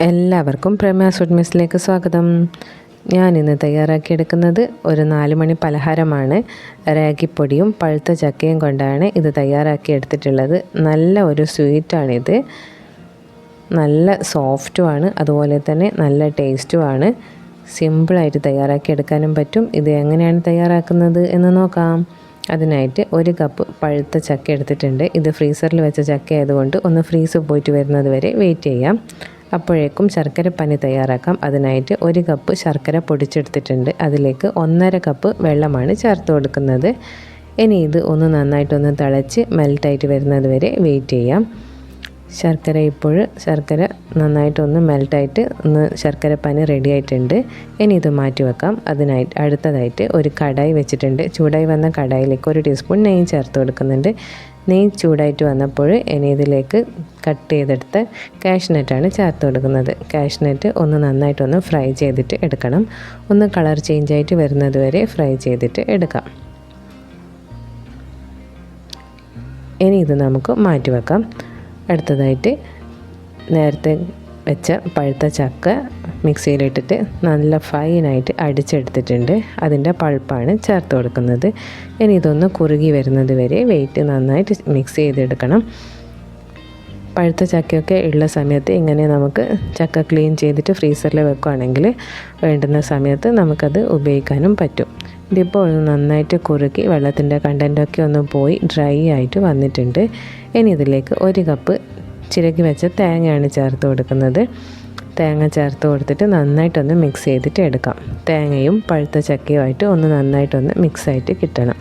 എല്ലാവർക്കും പ്രേമ ഫുഡ് മിസ്സിലേക്ക് സ്വാഗതം. ഞാൻ ഇന്ന് തയ്യാറാക്കിയെടുക്കുന്നത് ഒരു നാല് മണി പലഹാരമാണ്. രാഗിപ്പൊടിയും പഴുത്ത ചക്കയും കൊണ്ടാണ് ഇത് തയ്യാറാക്കി എടുത്തിട്ടുള്ളത് നല്ല ഒരു സ്വീറ്റാണിത്. നല്ല സോഫ്റ്റുമാണ് അതുപോലെ തന്നെ നല്ല ടേസ്റ്റുമാണ്. സിമ്പിളായിട്ട് തയ്യാറാക്കി എടുക്കാനും പറ്റും. ഇത് എങ്ങനെയാണ് തയ്യാറാക്കുന്നത് എന്ന് നോക്കാം. അതിനായിട്ട് ഒരു കപ്പ് പഴുത്ത ചക്ക എടുത്തിട്ടുണ്ട്. ഇത് ഫ്രീസറിൽ വെച്ച ചക്ക ആയതുകൊണ്ട് ഒന്ന് ഫ്രീസ് പോയിട്ട് വരുന്നത് വരെ വെയിറ്റ് ചെയ്യാം. അപ്പോഴേക്കും ശർക്കര പനി തയ്യാറാക്കാം. അതിനായിട്ട് ഒരു കപ്പ് ശർക്കര പൊടിച്ചെടുത്തിട്ടുണ്ട്. അതിലേക്ക് ഒന്നര കപ്പ് വെള്ളമാണ് ചേർത്ത് കൊടുക്കുന്നത്. ഇനി ഇത് ഒന്ന് നന്നായിട്ടൊന്ന് തിളച്ച് മെൽറ്റായിട്ട് വരുന്നത് വരെ വെയിറ്റ് ചെയ്യാം. ശർക്കര ഇപ്പോൾ ശർക്കര നന്നായിട്ടൊന്ന് മെൽറ്റായിട്ട് ഒന്ന് ശർക്കര പനി റെഡി ആയിട്ടുണ്ട്. ഇനി ഇത് മാറ്റി വെക്കാം. അതിനായിട്ട് അടുത്തതായിട്ട് ഒരു കടായി വെച്ചിട്ടുണ്ട്. ചൂടായി വന്ന കടായിലേക്ക് ഒരു ടീസ്പൂൺ നെയ്യ് ചേർത്ത് കൊടുക്കുന്നുണ്ട്. നെയ്യ് ചൂടായിട്ട് വന്നപ്പോൾ ഇനി ഇതിലേക്ക് കട്ട് ചെയ്തെടുത്ത് കാഷ്നെറ്റാണ് ചേർത്ത് കൊടുക്കുന്നത്. കാഷ്നെറ്റ് ഒന്ന് നന്നായിട്ടൊന്ന് ഫ്രൈ ചെയ്തിട്ട് എടുക്കണം. ഒന്ന് കളർ ചേഞ്ച് ആയിട്ട് വരുന്നത് വരെ ഫ്രൈ ചെയ്തിട്ട് എടുക്കാം. ഇനി ഇത് നമുക്ക് മാറ്റി വെക്കാം. അടുത്തതായിട്ട് നേരത്തെ വെച്ച പഴുത്ത ചക്ക മിക്സിയിലിട്ടിട്ട് നല്ല ഫൈനായിട്ട് അടിച്ചെടുത്തിട്ടുണ്ട്. അതിന്റെ പൾപ്പാണ് ചേർത്ത് കൊടുക്കുന്നത്. ഇനി ഇതൊന്ന് കുറുകി വരുന്നത് വരെ വെയിറ്റ് നന്നായിട്ട് മിക്സ് ചെയ്തെടുക്കണം. പഴുത്ത ചക്കയൊക്കെ ഉള്ള സമയത്ത് ഇങ്ങനെ നമുക്ക് ചക്ക ക്ലീൻ ചെയ്തിട്ട് ഫ്രീസറിൽ വെക്കുകയാണെങ്കിൽ വേണ്ടുന്ന സമയത്ത് നമുക്കത് ഉപയോഗിക്കാനും പറ്റും. ഇതിപ്പോൾ ഒന്ന് നന്നായിട്ട് കുറുക്കി വെള്ളത്തിന്റെ കണ്ടന്റൊക്കെ ഒന്ന് പോയി ഡ്രൈ ആയിട്ട് വന്നിട്ടുണ്ട്. ഇനി ഇതിലേക്ക് ഒരു കപ്പ് ചിരകി വെച്ച തേങ്ങയാണ് ചേർത്ത് കൊടുക്കുന്നത്. തേങ്ങ ചേർത്ത് കൊടുത്തിട്ട് നന്നായിട്ടൊന്ന് മിക്സ് ചെയ്തിട്ട് എടുക്കാം. തേങ്ങയും പഴുത്ത ചക്കയുമായിട്ട് ഒന്ന് നന്നായിട്ടൊന്ന് മിക്സായിട്ട് കിട്ടണം.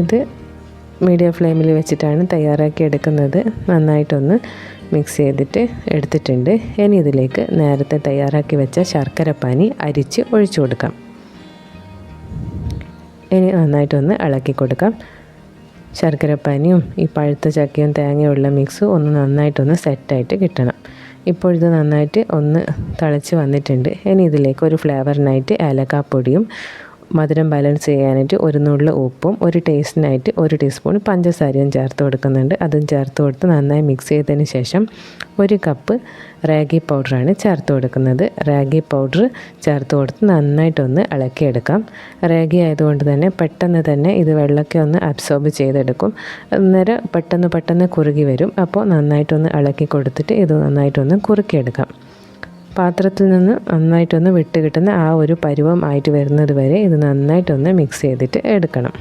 ഇത് മീഡിയം ഫ്ലെയിമിൽ വെച്ചിട്ടാണ് തയ്യാറാക്കി എടുക്കുന്നത്. നന്നായിട്ടൊന്ന് മിക്സ് ചെയ്തിട്ട് എടുത്തിട്ടുണ്ട്. ഇനി ഇതിലേക്ക് നേരത്തെ തയ്യാറാക്കി വെച്ച ശർക്കര പാനി അരിച്ച് ഒഴിച്ചു കൊടുക്കാം. ഇനി നന്നായിട്ടൊന്ന് ഇളക്കി കൊടുക്കാം. ശർക്കരപ്പാനിയും ഈ പഴുത്ത ചക്കയും തേങ്ങയും ഉള്ള മിക്സ് ഒന്ന് നന്നായിട്ടൊന്ന് സെറ്റായിട്ട് കിട്ടണം. ഇപ്പോൾ ഇത് നന്നായിട്ട് ഒന്ന് തിളച്ച് വന്നിട്ടുണ്ട്. ഇനി ഇതിലേക്ക് ഒരു ഫ്ലേവറിനായിട്ട് ഏലക്കാപ്പൊടിയും മധുരം ബാലൻസ് ചെയ്യാനായിട്ട് ഒരു നുള്ളു ഉപ്പും ഒരു ടേസ്റ്റിനായിട്ട് ഒരു ടീസ്പൂൺ പഞ്ചസാരയും ചേർത്ത് കൊടുക്കുന്നുണ്ട്. അതും ചേർത്ത് കൊടുത്ത് നന്നായി മിക്സ് ചെയ്തതിന് ശേഷം ഒരു കപ്പ് റാഗി പൗഡറാണ് ചേർത്ത് കൊടുക്കുന്നത്. റാഗി പൗഡർ ചേർത്ത് കൊടുത്ത് നന്നായിട്ടൊന്ന് ഇളക്കിയെടുക്കാം. റാഗി ആയതുകൊണ്ട് തന്നെ പെട്ടെന്ന് തന്നെ ഇത് വെള്ളമൊക്കെ ഒന്ന് അബ്സോർബ് ചെയ്തെടുക്കും. അന്നേരം പെട്ടെന്ന് പെട്ടെന്ന് കുറുകി വരും. അപ്പോൾ നന്നായിട്ടൊന്ന് ഇളക്കി കൊടുത്തിട്ട് ഇത് നന്നായിട്ടൊന്ന് കുറുക്കിയെടുക്കാം. പാത്രത്തിൽ നിന്ന് നന്നായിട്ടൊന്ന് വിട്ട് കിട്ടുന്ന ആ ഒരു പരുവം ആയിട്ട് വരുന്നത് വരെ ഇത് നന്നായിട്ടൊന്ന് മിക്സ് ചെയ്തിട്ട് എടുക്കണം.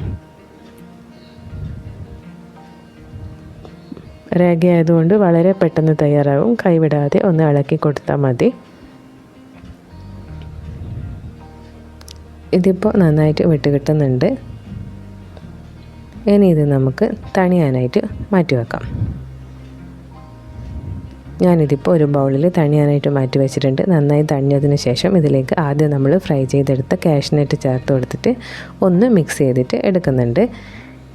രാഗി ആയതുകൊണ്ട് വളരെ പെട്ടെന്ന് തയ്യാറാവും. കൈവിടാതെ ഒന്ന് ഇളക്കി കൊടുത്താൽ മതി. ഇതിപ്പോൾ നന്നായിട്ട് വിട്ട് കിട്ടുന്നുണ്ട്. ഇനി ഇത് നമുക്ക് തണിയാനായിട്ട് മാറ്റി വെക്കാം. ഞാനിതിപ്പോൾ ഒരു ബൗളിൽ തണിയാനായിട്ട് മാറ്റി വെച്ചിട്ടുണ്ട്. നന്നായി തണിഞ്ഞതിന് ശേഷം ഇതിലേക്ക് ആദ്യം നമ്മൾ ഫ്രൈ ചെയ്തെടുത്ത കാഷ്നട്ട് ചേർത്ത് കൊടുത്തിട്ട് ഒന്ന് മിക്സ് ചെയ്തിട്ട് എടുക്കുന്നുണ്ട്.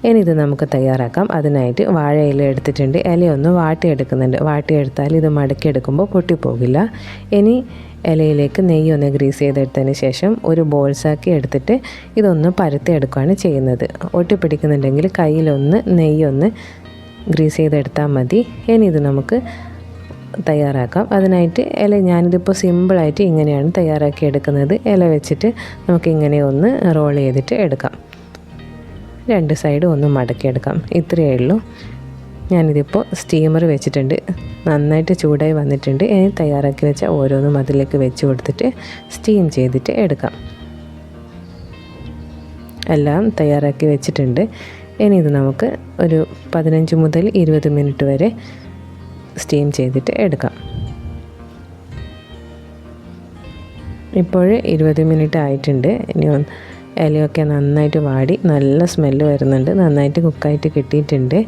ഇനി ഇത് നമുക്ക് തയ്യാറാക്കാം. അതിനായിട്ട് വാഴയില എടുത്തിട്ടുണ്ട്. ഇലയൊന്ന് വാട്ടിയെടുക്കുന്നുണ്ട്. വാട്ടിയെടുത്താൽ ഇത് മടക്കിയെടുക്കുമ്പോൾ പൊട്ടിപ്പോകില്ല. ഇനി ഇലയിലേക്ക് നെയ്യ് ഒന്ന് ഗ്രീസ് ചെയ്തെടുത്തതിന് ശേഷം ഒരു ബോൾസാക്കി എടുത്തിട്ട് ഇതൊന്ന് പരത്തി എടുക്കുകയാണ് ചെയ്യുന്നത്. ഒട്ടിപ്പിടിക്കുന്നുണ്ടെങ്കിൽ കയ്യിലൊന്ന് നെയ്യൊന്ന് ഗ്രീസ് ചെയ്തെടുത്താൽ മതി. ഇനി ഇത് നമുക്ക് തയ്യാറാക്കാം. അതിനായിട്ട് ഇല ഞാനിതിപ്പോൾ സിമ്പിളായിട്ട് ഇങ്ങനെയാണ് തയ്യാറാക്കി എടുക്കുന്നത്. ഇല വെച്ചിട്ട് നമുക്ക് ഇങ്ങനെ ഒന്ന് റോൾ ചെയ്തിട്ട് എടുക്കാം. രണ്ട് സൈഡും ഒന്ന് മടക്കിയെടുക്കാം ഇത്രയേ ഉള്ളൂ. ഞാനിതിപ്പോൾ സ്റ്റീമർ വെച്ചിട്ടുണ്ട്. നന്നായിട്ട് ചൂടായി വന്നിട്ടുണ്ട്. ഇനി തയ്യാറാക്കി വെച്ച ഓരോന്നും അതിലേക്ക് വെച്ച് കൊടുത്തിട്ട് സ്റ്റീം ചെയ്തിട്ട് എടുക്കാം. എല്ലാം തയ്യാറാക്കി വെച്ചിട്ടുണ്ട്. ഇനി ഇത് നമുക്ക് ഒരു പതിനഞ്ച് മുതൽ ഇരുപത് മിനിറ്റ് വരെ സ്റ്റീം ചെയ്തിട്ട് എടുക്കാം. ഇപ്പോൾ ഇരുപത് മിനിറ്റ് ആയിട്ടുണ്ട്. ഇനി ഇലയൊക്കെ നന്നായിട്ട് വാടി നല്ല സ്മെല്ല് വരുന്നുണ്ട്. നന്നായിട്ട് കുക്കായിട്ട് കിട്ടിയിട്ടുണ്ട്.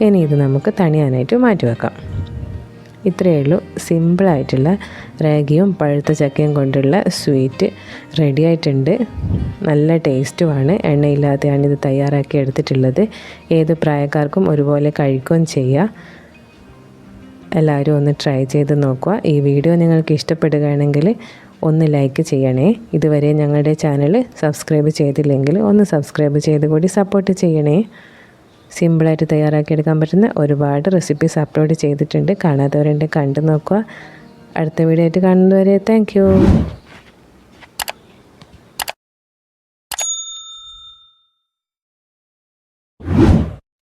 ഇനി ഇത് നമുക്ക് തണിയാനായിട്ട് മാറ്റി വെക്കാം. ഇത്രയേ ഉള്ളൂ. സിമ്പിളായിട്ടുള്ള റാഗിയും പഴുത്ത ചക്കയും കൊണ്ടുള്ള സ്വീറ്റ് റെഡി ആയിട്ടുണ്ട്. നല്ല ടേസ്റ്റുമാണ് എണ്ണയില്ലാതെയാണ് ഇത് തയ്യാറാക്കി എടുത്തിട്ടുള്ളത്. ഏത് പ്രായക്കാർക്കും ഒരുപോലെ കഴിക്കുകയും ചെയ്യാം. എല്ലാവരും ഒന്ന് ട്രൈ ചെയ്ത് നോക്കുക. ഈ വീഡിയോ നിങ്ങൾക്ക് ഇഷ്ടപ്പെടുകയാണെങ്കിൽ ഒന്ന് ലൈക്ക് ചെയ്യണേ. ഇതുവരെ ഞങ്ങളുടെ ചാനൽ സബ്സ്ക്രൈബ് ചെയ്തില്ലെങ്കിൽ ഒന്ന് സബ്സ്ക്രൈബ് ചെയ്ത് കൂടി സപ്പോർട്ട് ചെയ്യണേ. സിമ്പിളായിട്ട് തയ്യാറാക്കിയെടുക്കാൻ പറ്റുന്ന ഒരുപാട് റെസിപ്പീസ് അപ്ലോഡ് ചെയ്തിട്ടുണ്ട്. കാണാത്തവരുണ്ട് കണ്ടു നോക്കുക. അടുത്ത വീഡിയോ ആയിട്ട് കാണുന്നവരെ താങ്ക്